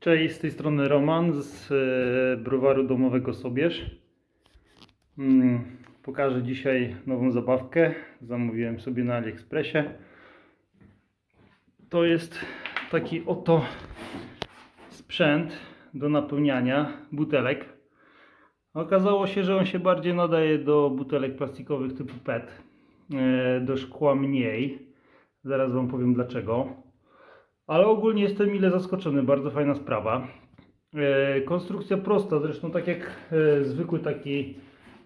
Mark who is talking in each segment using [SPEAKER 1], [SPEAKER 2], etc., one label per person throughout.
[SPEAKER 1] Cześć, z tej strony Roman z e, browaru domowego Sobierz. Mm, Pokażę dzisiaj nową zabawkę. Zamówiłem sobie na AliExpressie. To jest taki oto sprzęt do napełniania butelek. Okazało się, że on się bardziej nadaje do butelek plastikowych typu PET. e, Do szkła mniej. Zaraz Wam powiem dlaczego. Ale ogólnie jestem mile zaskoczony, bardzo fajna sprawa. E, konstrukcja prosta, zresztą tak jak e, zwykły taki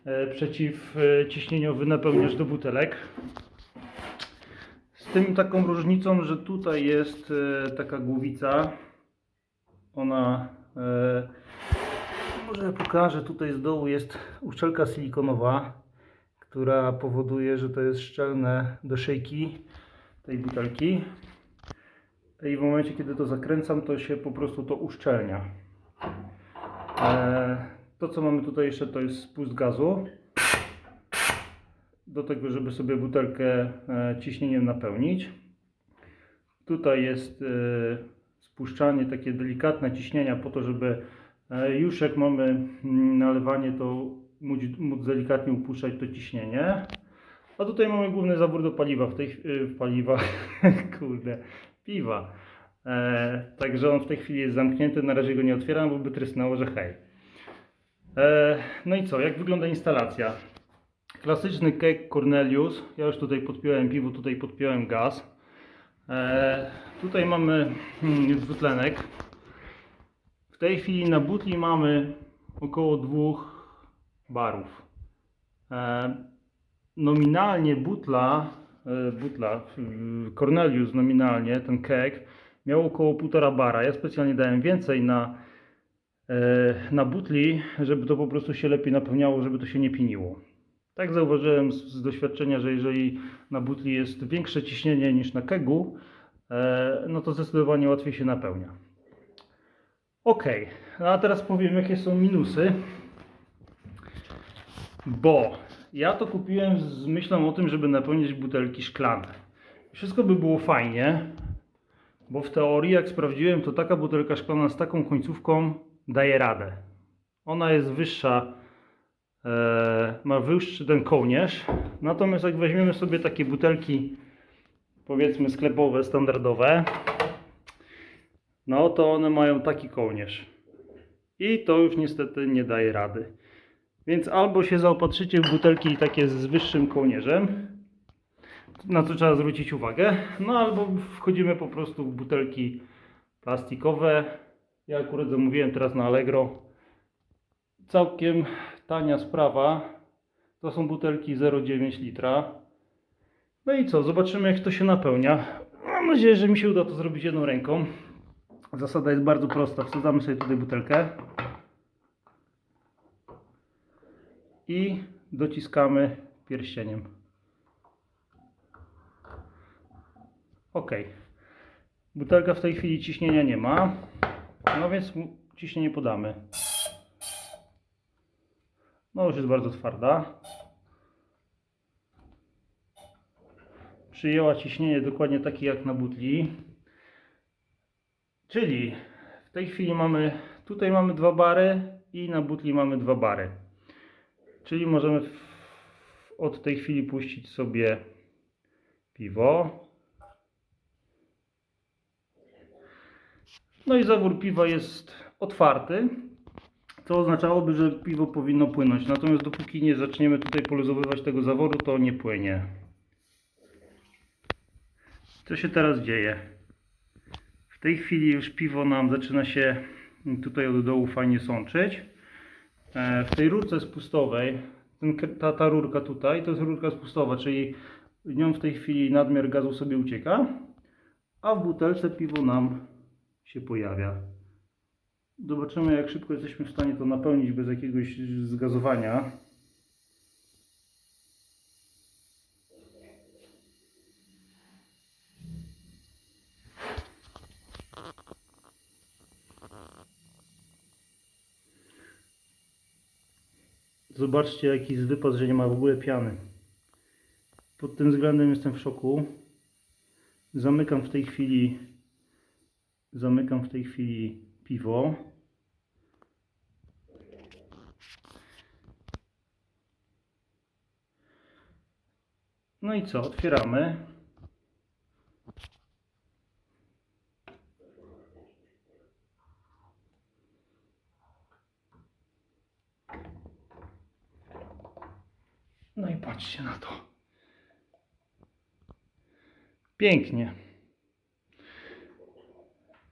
[SPEAKER 1] e, przeciwciśnieniowy napełniacz do butelek. Z tym taką różnicą, że tutaj jest taka głowica. Ona, może pokażę, tutaj z dołu jest uszczelka silikonowa, która powoduje, że to jest szczelne do szejki tej butelki. I w momencie, kiedy to zakręcam, to się po prostu to uszczelnia. E, to, co mamy tutaj jeszcze, to jest spust gazu. Do tego, żeby sobie butelkę e, ciśnieniem napełnić. Tutaj jest e, spuszczanie, takie delikatne ciśnienia po to, żeby już jak mamy mm, nalewanie, to móc, móc delikatnie upuszczać to ciśnienie. A tutaj mamy główny zawór do paliwa, w tej w paliwa, kurde, piwa. E, także on w tej chwili jest zamknięty, na razie go nie otwieram, bo by trysnęło, że hej. E, no i co, jak wygląda instalacja? Klasyczny cake Cornelius, ja już tutaj podpiąłem piwo, tutaj podpiąłem gaz. E, tutaj mamy hmm, dwutlenek. W tej chwili na butli mamy około dwóch barów. E, nominalnie butla, butla, w- Cornelius nominalnie, ten keg, miał około 1,5 bara. Ja specjalnie dałem więcej na, e, na butli, żeby to po prostu się lepiej napełniało, żeby to się nie piniło. Tak zauważyłem z, z doświadczenia, że jeżeli na butli jest większe ciśnienie niż na kegu, no to zdecydowanie łatwiej się napełnia. Ok, no a teraz powiem jakie są minusy. Bo ja to kupiłem z myślą o tym, żeby napełnić butelki szklane. Wszystko by było fajnie, bo w teorii, jak sprawdziłem, to taka butelka szklana z taką końcówką daje radę. Ona jest wyższa, e, ma wyższy ten kołnierz. Natomiast jak weźmiemy sobie takie butelki, powiedzmy sklepowe, standardowe, no to one mają taki kołnierz. I to już niestety nie daje rady. Więc albo się zaopatrzycie w butelki takie z wyższym kołnierzem, na co trzeba zwrócić uwagę, no albo wchodzimy po prostu w butelki plastikowe. Ja akurat zamówiłem teraz na Allegro. Całkiem tania sprawa. To są butelki 0,9 litra. No i co, zobaczymy jak to się napełnia. Mam nadzieję, że mi się uda to zrobić jedną ręką. Zasada jest bardzo prosta. Wsadzamy sobie tutaj butelkę. I dociskamy pierścieniem. Ok. Butelka w tej chwili ciśnienia nie ma, no więc ciśnienie podamy. No już jest bardzo twarda. Przyjęła ciśnienie dokładnie takie jak na butli. Czyli w tej chwili mamy, tutaj mamy dwa bary i na butli mamy dwa bary. Czyli możemy w, od tej chwili puścić sobie piwo. No i zawór piwa jest otwarty, co oznaczałoby, że piwo powinno płynąć. Natomiast dopóki nie zaczniemy tutaj poluzowywać tego zaworu, to nie płynie. Co się teraz dzieje? W tej chwili już piwo nam zaczyna się tutaj od dołu fajnie sączyć. E, W tej rurce spustowej, ten, ta, ta rurka tutaj, to jest rurka spustowa, czyli nią w tej chwili nadmiar gazu sobie ucieka, a w butelce piwo nam się pojawia. Zobaczymy, jak szybko jesteśmy w stanie to napełnić bez jakiegoś zgazowania. Zobaczcie, jaki jest wypas, że nie ma w ogóle piany. Pod tym względem jestem w szoku. Zamykam w tej chwili zamykam w tej chwili piwo. No i co? Otwieramy. No i patrzcie na to. Pięknie.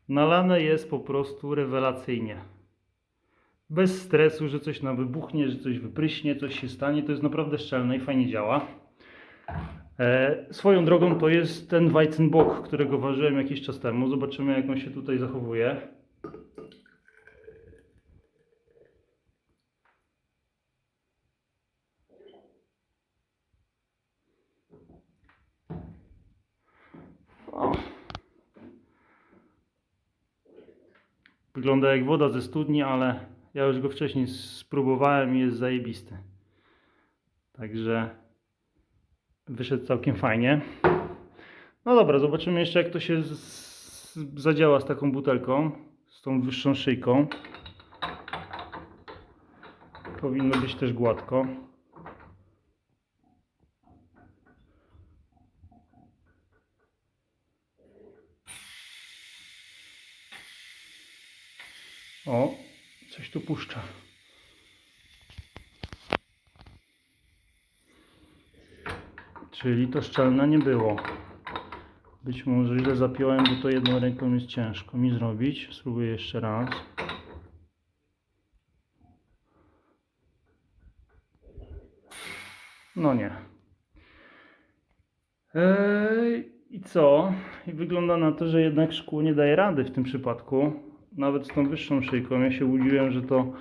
[SPEAKER 1] Nalane jest po prostu rewelacyjnie. Bez stresu, że coś nam wybuchnie, że coś wypryśnie, coś się stanie. To jest naprawdę szczelne i fajnie działa. E, swoją drogą to jest ten Weizenbock, którego ważyłem jakiś czas temu. Zobaczymy jak on się tutaj zachowuje. Wygląda jak woda ze studni, ale ja już go wcześniej spróbowałem i jest zajebisty. Także wyszedł całkiem fajnie. No dobra, zobaczymy jeszcze jak to się zadziała z taką butelką, z tą wyższą szyjką. Powinno być też gładko. O, coś tu puszcza. Czyli to szczelne nie było. Być może źle zapiąłem, bo to jedną ręką jest ciężko mi zrobić. Spróbuję jeszcze raz. No nie. Eee, I co? I wygląda na to, że jednak szkło nie daje rady w tym przypadku. Nawet z tą wyższą szyjką. Ja się łudziłem, że to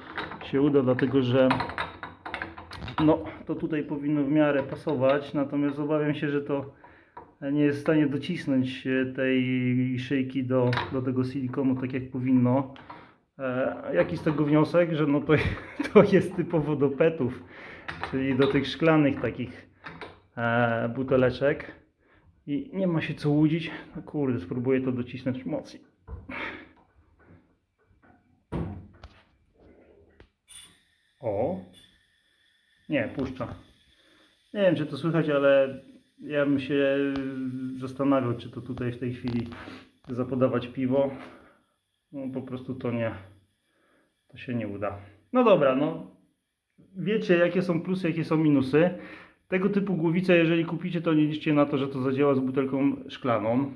[SPEAKER 1] się uda, dlatego że no, to tutaj powinno w miarę pasować, natomiast obawiam się, że to nie jest w stanie docisnąć e, tej szyjki do, do tego silikonu tak jak powinno. E, jaki z tego wniosek? Że no to, to jest typowo do petów, czyli do tych szklanych takich e, buteleczek. I nie ma się co łudzić. No kurde, spróbuję to docisnąć mocniej. O, nie, puszcza. Nie wiem, czy to słychać, ale ja bym się zastanawiał, czy to tutaj w tej chwili zapodawać piwo. No po prostu to nie, to się nie uda. No dobra, no wiecie jakie są plusy, jakie są minusy. Tego typu głowice, jeżeli kupicie, to nie liczcie na to, że to zadziała z butelką szklaną.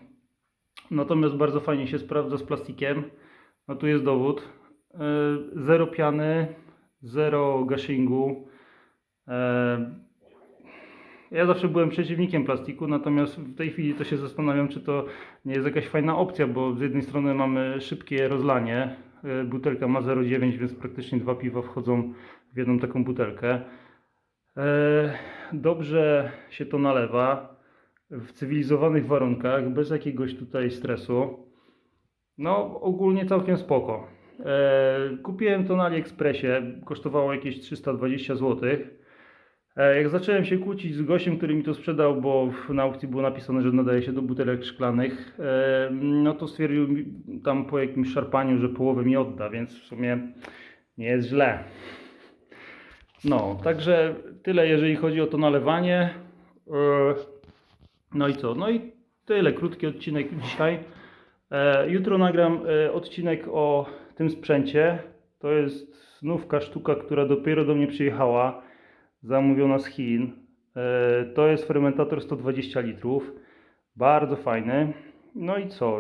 [SPEAKER 1] Natomiast bardzo fajnie się sprawdza z plastikiem. No tu jest dowód. Yy, Zero piany, zero gashingu. E, Ja zawsze byłem przeciwnikiem plastiku, natomiast w tej chwili to się zastanawiam, czy to nie jest jakaś fajna opcja, bo z jednej strony mamy szybkie rozlanie. E, Butelka ma 0,9, więc praktycznie dwa piwa wchodzą w jedną taką butelkę. E, Dobrze się to nalewa w cywilizowanych warunkach, bez jakiegoś tutaj stresu. No, ogólnie całkiem spoko. E, kupiłem to na AliExpressie, kosztowało jakieś 320 zł. E, jak zacząłem się kłócić z gościem, który mi to sprzedał, bo na aukcji było napisane, że nadaje się do butelek szklanych, e, no to stwierdził tam po jakimś szarpaniu, że połowę mi odda, więc w sumie nie jest źle. No, także tyle jeżeli chodzi o to nalewanie. No i co? No i tyle, krótki odcinek dzisiaj. Jutro nagram odcinek o tym sprzęcie. To jest nówka sztuka, która dopiero do mnie przyjechała, zamówiona z Chin. E, To jest fermentator 120 litrów. Bardzo fajny. No i co?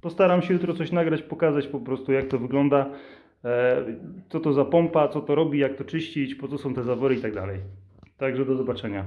[SPEAKER 1] Postaram się jutro coś nagrać, pokazać po prostu jak to wygląda, e, co to za pompa, co to robi, jak to czyścić, po co są te zawory i tak dalej. Także do zobaczenia.